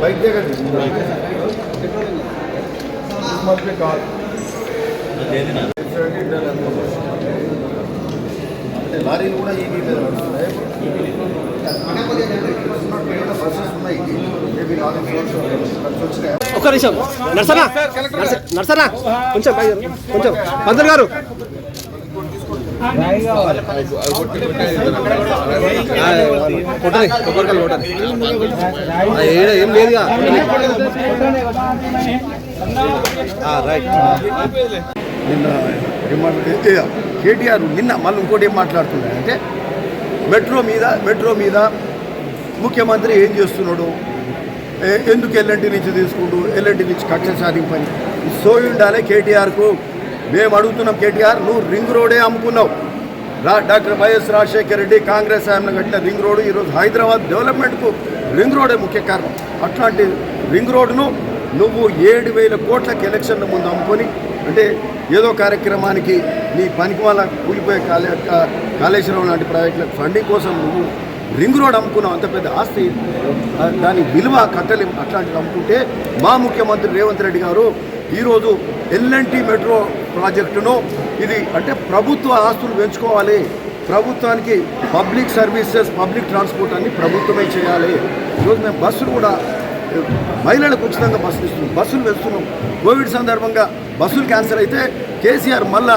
Bike దిగండి మళ్ళీ కాదు అంటే లారీలు కూడా ఈ మీద నడుస్తున్నాయి బస్సెస్ ఉన్నాయి మేబీ లారీ ఫ్లోర్స్ వచ్చినాయి ఒక్క నిమిషం. నర్సనా నర్స- నర్సనా కొంచెం. కొంచెం. పంతులు గారు. కొట్టని కొబ్బరికాయలు కొట్టని ఏం లేదుగా. రైట్. నిన్న కేటీఆర్ నిన్న మళ్ళీ ఇంకోటి ఏం మాట్లాడుతున్నాడంటే మెట్రో మీద మెట్రో మీద ముఖ్యమంత్రి ఏం చేస్తున్నాడు? ఏ- ఎందుకు ఎల్ఎన్టీ నుంచి తీసుకుంటూ ఎల్ఎన్టీ నుంచి కక్ష సాధింపని? సోయి ఉండాలి కేటీఆర్కు. మేము అడుగుతున్నాం కేటీఆర్ నువ్వు రింగ్ రోడే అమ్ముకున్నావు. రా doctor YS Rajasekhara Reddy Congress హయాంలో కట్టిన రింగ్ రోడ్ ఈరోజు హైదరాబాద్ డెవలప్మెంట్కు రింగ్ రోడే ముఖ్య కారణం. అట్లాంటి రింగ్ రోడ్ను నువ్వు ఏడు వేల కోట్లకి ఎలక్షన్ల ముందు అమ్ముకొని అంటే ఏదో కార్యక్రమానికి నీ పనికి వాళ్ళ కూలిపోయే కాళే కాళేశ్వరం లాంటి ప్రాజెక్టులకు ఫండింగ్ కోసం నువ్వు రింగ్ రోడ్ అమ్ముకున్నావు అంత పెద్ద ఆస్తి. దాని విలువ కట్టలేం. అట్లాంటివి అమ్ముకుంటే మా ముఖ్యమంత్రి రేవంత్ రెడ్డి గారు ఈరోజు ఎల్ఎన్టీ మెట్రో ప్రాజెక్టును ఇది అంటే ప్రభుత్వ ఆస్తులు పెంచుకోవాలి. ప్రభుత్వానికి పబ్లిక్ సర్వీసెస్ పబ్లిక్ ట్రాన్స్పోర్ట్ అన్ని ప్రభుత్వమే చేయాలి. ఈరోజు మేము బస్సులు కూడా మహిళలకు ఉచితంగా బస్సులు ఇస్తున్నాం. బస్సులు వెళ్తున్నాం. కోవిడ్ సందర్భంగా బస్సులు క్యాన్సిల్ అయితే కేసీఆర్ మళ్ళా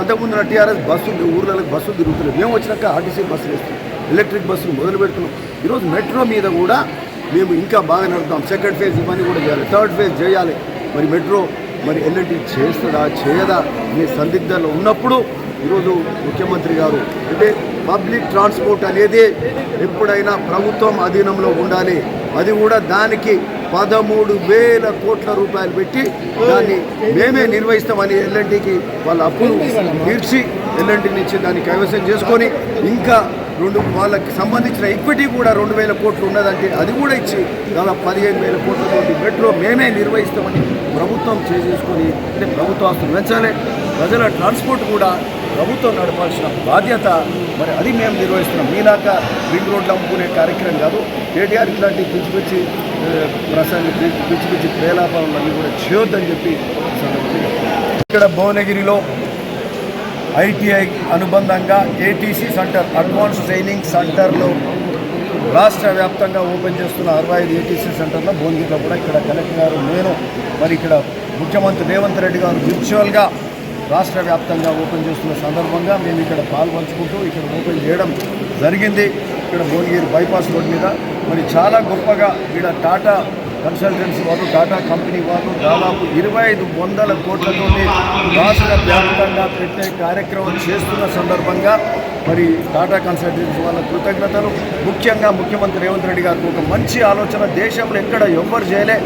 అంతకుముందు టీఆర్ఎస్ బస్సులు ఊర్లకు బస్సులు తిరుగుతున్నాయి మేము వచ్చినాక ఆర్టీసీ బస్సులు వేస్తున్నాం. ఎలక్ట్రిక్ బస్సులు మొదలు పెడుతున్నాం. ఈరోజు మెట్రో మీద కూడా మేము ఇంకా బాగా నడుపుతాం. సెకండ్ ఫేజ్ ఇవన్నీ కూడా చేయాలి. థర్డ్ ఫేజ్ చేయాలి. మరి మెట్రో మరి ఎల్ఎన్టీ చేస్తుందా చేయదా అనే సందిగ్ధంలో ఉన్నప్పుడు ఈరోజు ముఖ్యమంత్రి గారు అంటే పబ్లిక్ ట్రాన్స్పోర్ట్ అనేది ఎప్పుడైనా ప్రభుత్వం అధీనంలో ఉండాలి. అది కూడా దానికి పదమూడు వేల కోట్ల రూపాయలు పెట్టి దాన్ని మేమే నిర్వహిస్తామని ఎల్ఎన్టీకి వాళ్ళ అప్పులు తీర్చి ఎల్ఎన్టీ నుంచి దాన్ని కైవసం చేసుకొని ఇంకా రెండు వాళ్ళకి సంబంధించిన ఈక్విటీ కూడా రెండు వేల కోట్లు ఉన్నదంటే అది కూడా ఇచ్చి దాదాపు పదిహేను వేల కోట్లతోటి మెట్రో మేమే నిర్వహిస్తామని ప్రభుత్వం చేసేసుకొని అంటే ప్రభుత్వ ఆస్తులు పెంచాలి. ప్రజల ట్రాన్స్పోర్ట్ కూడా ప్రభుత్వం నడపాల్సిన బాధ్యత మరి అది మేము నిర్వహిస్తున్నాం. మీలాక రింగ్ రోడ్లు అమ్ముకునే కార్యక్రమం కాదు. కేటీఆర్ ఇట్లాంటి పిచ్చి పిచ్చి ఆ, ప్రసంగ పిచ్చి పిచ్చి ప్రేలాపాలన్నీ కూడా చేయొద్దని చెప్పి ఇక్కడ భువనగిరిలో ఐటీఐ అనుబంధంగా ఏటీసీ సెంటర్ అడ్వాన్స్ ట్రైనింగ్ సెంటర్లో రాష్ట్ర వ్యాప్తంగా ఓపెన్ చేస్తున్న అరవై ఐదు ఏటీసీ సెంటర్లో భువనగిరిలో కూడా ఇక్కడ కలెక్టర్ గారు నేను మరి ఇక్కడ ముఖ్యమంత్రి రేవంత్ రెడ్డి గారు విర్చువల్గా రాష్ట్ర వ్యాప్తంగా ఓపెన్ చేస్తున్న సందర్భంగా మేము ఇక్కడ పాల్పంచుకుంటూ ఇక్కడ ఓపెన్ చేయడం జరిగింది. ఇక్కడ భువనగిరి బైపాస్ రోడ్ మీద. మరి చాలా గొప్పగా ఇక్కడ టాటా కన్సల్టెన్సీ వాళ్ళు టాటా కంపెనీ వాళ్ళు దాదాపు ఇరవై ఐదు వందల కోట్లతో రాష్ట్ర వ్యాప్తంగా పెట్టే కార్యక్రమం చేస్తున్న సందర్భంగా మరి టాటా కన్సల్టెన్సీ వాళ్ళ కృతజ్ఞతలు. ముఖ్యంగా ముఖ్యమంత్రి రేవంత్ రెడ్డి గారికి ఒక మంచి ఆలోచన. దేశంలో ఎక్కడ ఎవ్వరు చేయలే.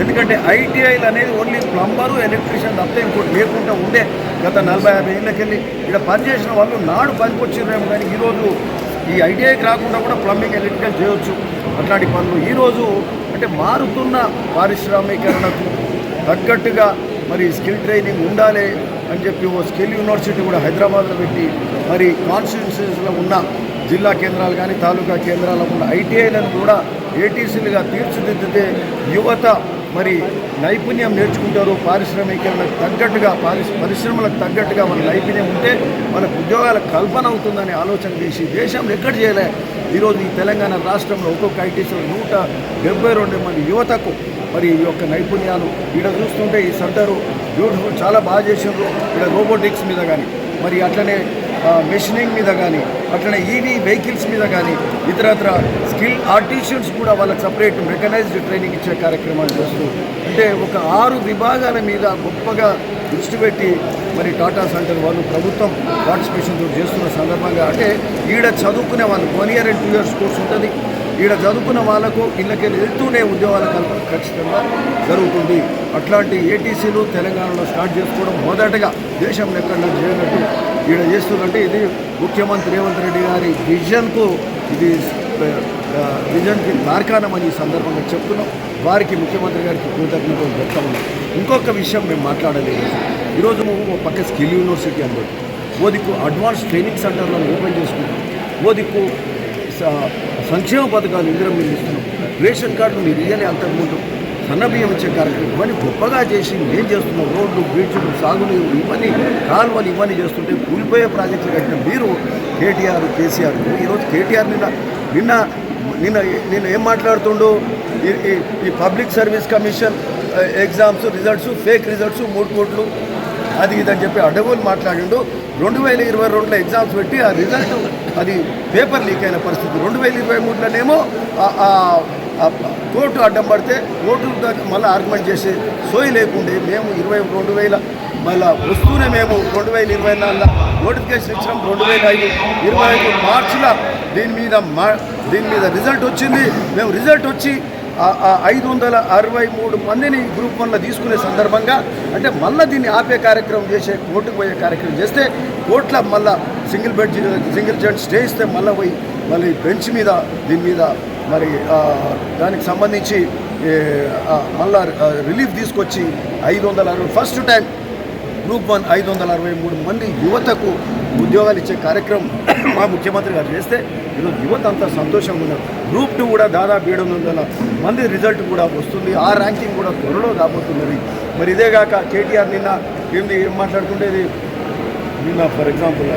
ఎందుకంటే ఐటీఐలు అనేది ఓన్లీ ప్లంబరు ఎలక్ట్రీషియన్ తప్ప ఇంకోటి లేకుండా ఉండే గత నలభై యాభై ఏళ్ళకెళ్ళి ఇక్కడ పనిచేసిన వాళ్ళు నాడు పనికొచ్చిరేమో కానీ ఈరోజు ఈ ఐటీఐకి రాకుండా కూడా ప్లంబింగ్ ఎలక్ట్రికల్ చేయొచ్చు. అట్లాంటి పనులు ఈరోజు అంటే మారుతున్న పారిశ్రామికీకరణకు తగ్గట్టుగా మరి స్కిల్ ట్రైనింగ్ ఉండాలి అని చెప్పి ఓ స్కిల్ యూనివర్సిటీ కూడా హైదరాబాద్లో పెట్టి మరి కాన్స్టిట్యూన్సీస్లో ఉన్న జిల్లా కేంద్రాలు కానీ తాలూకా కేంద్రాల్లో ఉన్న ఐటీఐలను కూడా ఏటీసీలుగా తీర్చిదిద్దితే యువత మరి నైపుణ్యం నేర్చుకుంటారు పారిశ్రామికలకు తగ్గట్టుగా పారిశ్ పరిశ్రమలకు తగ్గట్టుగా మన నైపుణ్యం ఉంటే మనకు ఉద్యోగాల కల్పన అవుతుందనే ఆలోచన చేసి దేశంలో ఎక్కడ చేయలే? ఈరోజు ఈ తెలంగాణ రాష్ట్రంలో ఒక్కొక్క ఐటీసీలో నూట డెబ్బై రెండు మంది యువతకు మరి ఈ యొక్క నైపుణ్యాలు ఇక్కడ చూస్తుంటే ఈ సెంటరు బ్యూటిఫుల్ చాలా బాగా చేసినారు ఇక్కడ రోబోటిక్స్ మీద కానీ. మరి అట్లనే మెషినింగ్ మీద కానీ అట్లనే ఈవీ వెహికల్స్ మీద కానీ ఇతరత్ర స్కిల్ ఆర్టిషియన్స్ కూడా వాళ్ళకి సపరేట్ మెకనైజ్డ్ ట్రైనింగ్ ఇచ్చే కార్యక్రమాలు చేస్తూ అంటే ఒక ఆరు విభాగాల మీద గొప్పగా దృష్టి పెట్టి మరి టాటా సెంటర్ వాళ్ళు ప్రభుత్వం పార్టిసిపేషన్తో చేస్తున్న సందర్భంగా అంటే ఈడ చదువుకునే వాళ్ళు one year and two years course ఉంటుంది. ఈడ చదువుకున్న వాళ్ళకు ఇళ్ళకి వెళ్తూనే ఉద్యోగాల కల్పన ఖచ్చితంగా జరుగుతుంది. అట్లాంటి ఏటీసీలు తెలంగాణలో స్టార్ట్ చేసుకోవడం మొదటగా దేశంలో ఎక్కడ చేయనట్టు ఈడ చేస్తుందంటే ఇది ముఖ్యమంత్రి రేవంత్ రెడ్డి గారి విజన్కు ఇది విజన్కి తార్కాణమని ఈ సందర్భంగా చెప్తున్నాం. వారికి ముఖ్యమంత్రి గారికి కృతజ్ఞతలు చెప్తా ఉన్నాం ఇంకొక విషయం మేము మాట్లాడలేదు. ఈరోజు మేము ఒక పక్క స్కిల్ యూనివర్సిటీ అందరూ ఓదికు అడ్వాన్స్ ట్రైనింగ్ సెంటర్లను ఓపెన్ చేసుకుంటాం ఓదికు సంక్షేమ పథకాలు ఇందులో మీరు ఇస్తున్నాం. రేషన్ కార్డు మీరు ఇయ్యలే అంతకుముందు సన్నబియ్యం ఇచ్చే కార్యక్రమం ఇవన్నీ గొప్పగా చేసి ఏం చేస్తున్నాం. రోడ్లు బీచ్లు సాగునీరు ఇవన్నీ కాలువలు ఇవన్నీ చేస్తుంటే కూలిపోయే ప్రాజెక్టులు కట్టిన మీరు కేటీఆర్ కేసీఆర్. ఈరోజు కేటీఆర్ నిన్న నిన్న నిన్న నిన్న ఏం మాట్లాడుతుండు? ఈ- ఈ- public service commission exams results fake results మూడు కోట్లు. అది ఇదని చెప్పి అడ్డగోలు మాట్లాడిండు. రెండు వేల ఇరవై రెండులో ఎగ్జామ్స్ పెట్టి ఆ రిజల్ట్ అది పేపర్ లీక్ అయిన పరిస్థితి. రెండు వేల ఇరవై మూడులోనేమో ఆ- కోర్టు అడ్డం పడితే కోర్టు మళ్ళీ ఆర్గ్యుమెంట్ చేసి సోయి లేకుండే మేము ఇరవై రెండు వేల మళ్ళీ వస్తూనే మేము రెండు వేల ఇరవై నాలుగులో నోటిఫికేషన్ ఇచ్చినాం. రెండు వేల ఐదు ఇరవై ఐదు మార్చిలో దీని మీద మా దీని మీద రిజల్ట్ వచ్చింది. మేము రిజల్ట్ వచ్చి ఐదు వందల అరవై మూడు మందిని గ్రూప్ వన్లో తీసుకునే సందర్భంగా అంటే మళ్ళీ దీన్ని ఆపే కార్యక్రమం చేసే కోర్టుకు పోయే కార్యక్రమం చేస్తే కోర్టులో మళ్ళీ single bed single judge stay ఇస్తే మళ్ళీ పోయి మళ్ళీ బెంచ్ మీద దీని మీద మరి దానికి సంబంధించి మళ్ళీ మళ్ళా రిలీఫ్ తీసుకొచ్చి ఐదు వందల అరవై ఫస్ట్ టైం గ్రూప్ వన్ ఐదు వందల అరవై మూడు మంది యువతకు ఉద్యోగాలు ఇచ్చే కార్యక్రమం మా ముఖ్యమంత్రి గారు చేస్తే ఈరోజు యువత అంతా సంతోషంగా ఉన్నారు. గ్రూప్ టూ కూడా దాదాపు ఏడు వందల మంది రిజల్ట్ కూడా వస్తుంది. ఆ ర్యాంకింగ్ కూడా త్వరలో రాబోతున్నది. మరి ఇదే కాక కేటీఆర్ నిన్న ఏంది ఏం మాట్లాడుతుండేది నిన్న ఫర్ ఎగ్జాంపుల్